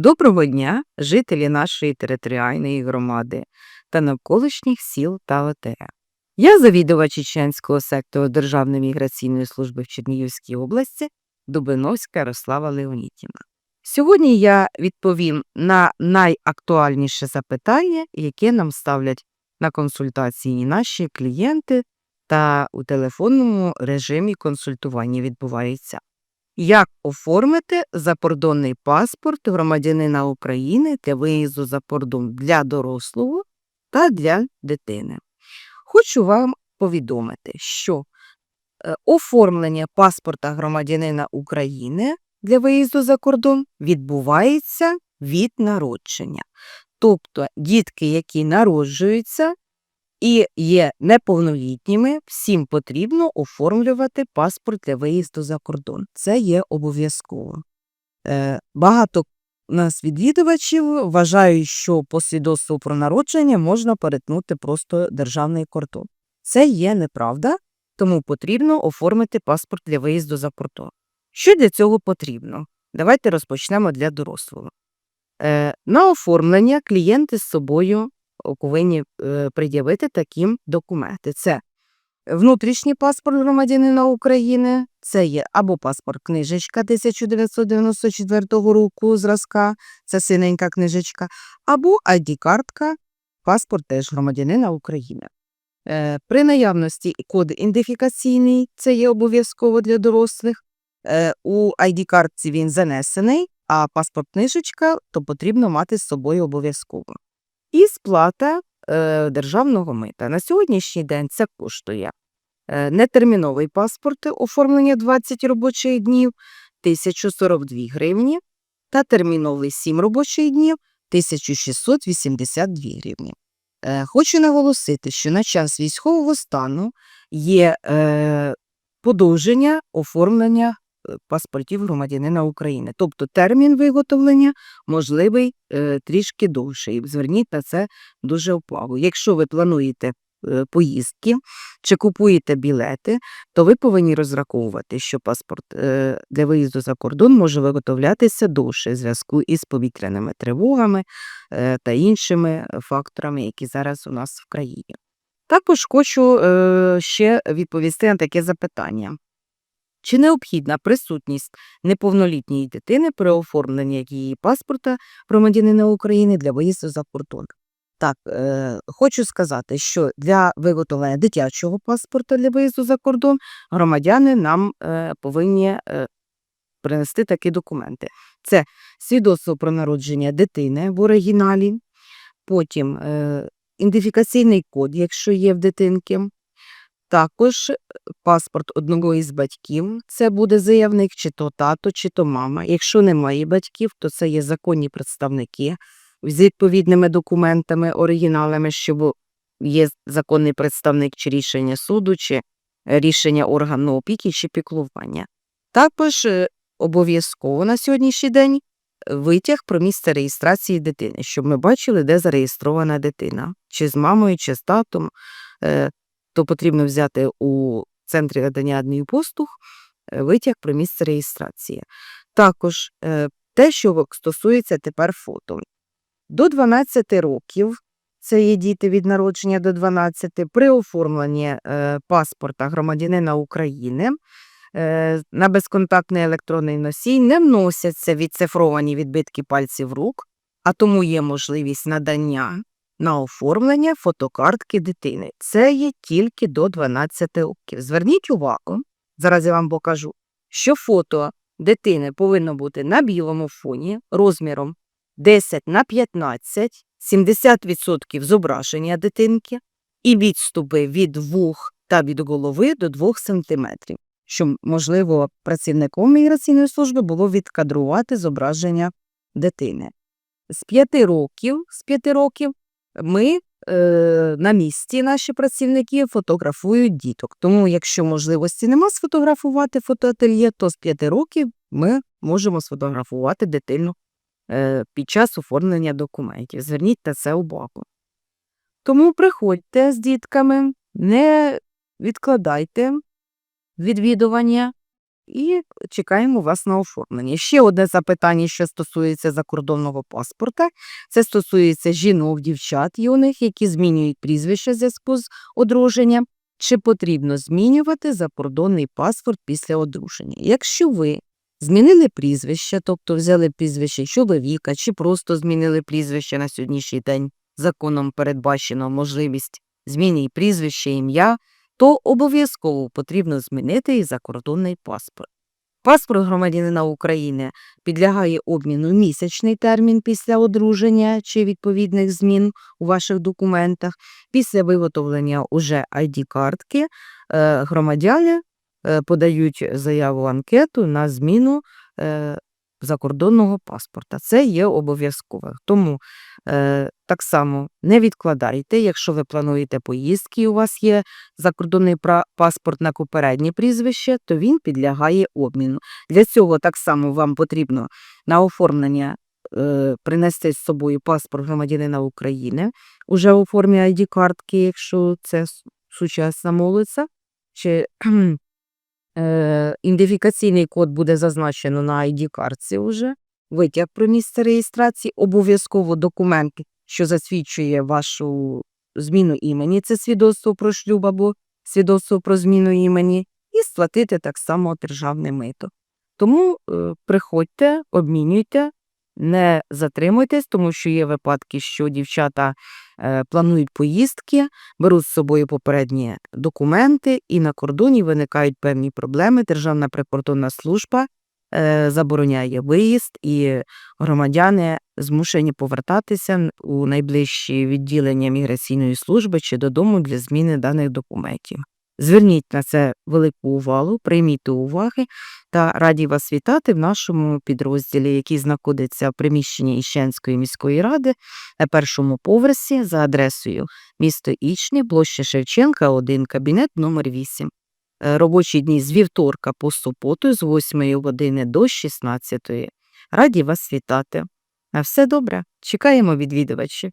Доброго дня, жителі нашої територіальної громади та навколишніх сіл та ОТГ. Я завідувач Чеченського сектору Державної міграційної служби в Чернігівській області Дубиновська Ярослава Леонідівна. Сьогодні я відповім на найактуальніше запитання, яке нам ставлять на консультації наші клієнти та у телефонному режимі консультування відбувається. Як оформити закордонний паспорт громадянина України для виїзду за кордон для дорослого та для дитини? Хочу вам повідомити, що е, оформлення паспорта громадянина України для виїзду за кордон відбувається від народження. Тобто дітки, які народжуються і є неповнолітніми, всім потрібно оформлювати паспорт для виїзду за кордон. Це є обов'язково. Е, Багато нас відвідувачів вважають, що по свідоцтву про народження можна перетнути просто державний кордон. Це є неправда, тому потрібно оформити паспорт для виїзду за кордон. Що для цього потрібно? Давайте розпочнемо для дорослого. Е, На оформлення клієнти з собою повинні е, пред'явити такі документи. Це внутрішній паспорт громадянина України, це є або паспорт книжечка 1994 року зразка, це синенька книжечка, або ID-картка, паспорт теж громадянина України. Е, При наявності код ідентифікаційний, це є обов'язково для дорослих. Е, У ID-картці він занесений, а паспорт книжечка то потрібно мати з собою обов'язково. І сплата е, державного мита. На сьогоднішній день це коштує е, нетерміновий паспорт оформлення 20 робочих днів 1042 гривні та терміновий 7 робочих днів 1682 гривні. Е, хочу наголосити, що на час військового стану є е, подовження оформлення паспортів громадянина України. Тобто термін виготовлення можливий е, трішки довший. Зверніть на це дуже увагу. Якщо ви плануєте е, поїздки чи купуєте білети, то ви повинні розраховувати, що паспорт е, для виїзду за кордон може виготовлятися довше в зв'язку із повітряними тривогами та іншими факторами, які зараз у нас в країні. Також хочу ще відповісти на таке запитання. Чи необхідна присутність неповнолітньої дитини при оформленні її паспорта громадянина України для виїзду за кордон? Так, е, хочу сказати, що для виготовлення дитячого паспорта для виїзду за кордон громадяни нам е, повинні е, принести такі документи. Це свідоцтво про народження дитини в оригіналі, потім е, ідентифікаційний код, якщо є в дитинки, також паспорт одного із батьків, це буде заявник, чи то тато, чи то мама. Якщо немає батьків, то це є законні представники з відповідними документами, оригіналами, що є законний представник чи рішення суду, чи рішення органу опіки чи піклування. Також е, обов'язково на сьогоднішній день витяг про місце реєстрації дитини, щоб ми бачили, де зареєстрована дитина, чи з мамою, чи з татом. То потрібно взяти у центрі надання адмінпослуг е, витяг про місце реєстрації. Також е, те, що стосується тепер фото. До 12 років, це є діти від народження до 12, при оформленні е, паспорта громадянина України на безконтактний електронний носій не вносяться відцифровані відбитки пальців рук, а тому є можливість надання на оформлення фотокартки дитини. Це є тільки до 12 років. Зверніть увагу, зараз я вам покажу, що фото дитини повинно бути на білому фоні розміром 10 на 15, 70% зображення дитинки і відступи від вух та від голови до 2 см, що, можливо, працівником міграційної служби було відкадрувати зображення дитини. З 5 років, з 5 років ми е, на місці наші працівники фотографують діток. Тому, якщо можливості нема сфотографувати фотоательє, то з 5 років ми можемо сфотографувати дитину е, під час оформлення документів. Зверніть на це увагу. Тому приходьте з дітками, не відкладайте відвідування і чекаємо вас на оформлення. Ще одне запитання, що стосується закордонного паспорта. Це стосується жінок, дівчат юних, які змінюють прізвище в зв'язку з одруженням. Чи потрібно змінювати закордонний паспорт після одруження? Якщо ви змінили прізвище, тобто взяли прізвище чоловіка, чи просто змінили прізвище на сьогоднішній день, законом передбачено можливість зміни і прізвища, ім'я, то обов'язково потрібно змінити і закордонний паспорт. Паспорт громадянина України підлягає обміну місячний термін після одруження чи відповідних змін у ваших документах. Після виготовлення уже ID-картки е, громадяни е, подають заяву анкету на зміну е, закордонного паспорта. Це є обов'язково. Тому е, так само не відкладайте, якщо ви плануєте поїздки, і у вас є закордонний паспорт на попереднє прізвище, то він підлягає обміну. Для цього так само вам потрібно на оформлення е, принести з собою паспорт громадянина України уже у формі ID-картки, якщо це сучасна молодця, чи ідентифікаційний код буде зазначено на ID-картці уже, витяг про місце реєстрації, обов'язково документ, що засвідчує вашу зміну імені, це свідоцтво про шлюб або свідоцтво про зміну імені, і сплатити так само державне мито. Тому е, приходьте, обмінюйте, не затримуйтесь, тому що є випадки, що дівчата е, планують поїздки, беруть з собою попередні документи, і на кордоні виникають певні проблеми. Державна прикордонна служба е, забороняє виїзд, і громадяни змушені повертатися у найближчі відділення міграційної служби чи додому для зміни даних документів. Зверніть на це велику увагу, прийміть уваги та раді вас вітати в нашому підрозділі, який знаходиться в приміщенні Іщенської міської ради на першому поверсі за адресою місто Ічні, площа Шевченка, 1, кабінет номер 8. Е, Робочі дні з вівторка по суботу з 8 години до 16. Раді вас вітати. На все добре. Чекаємо відвідувачів.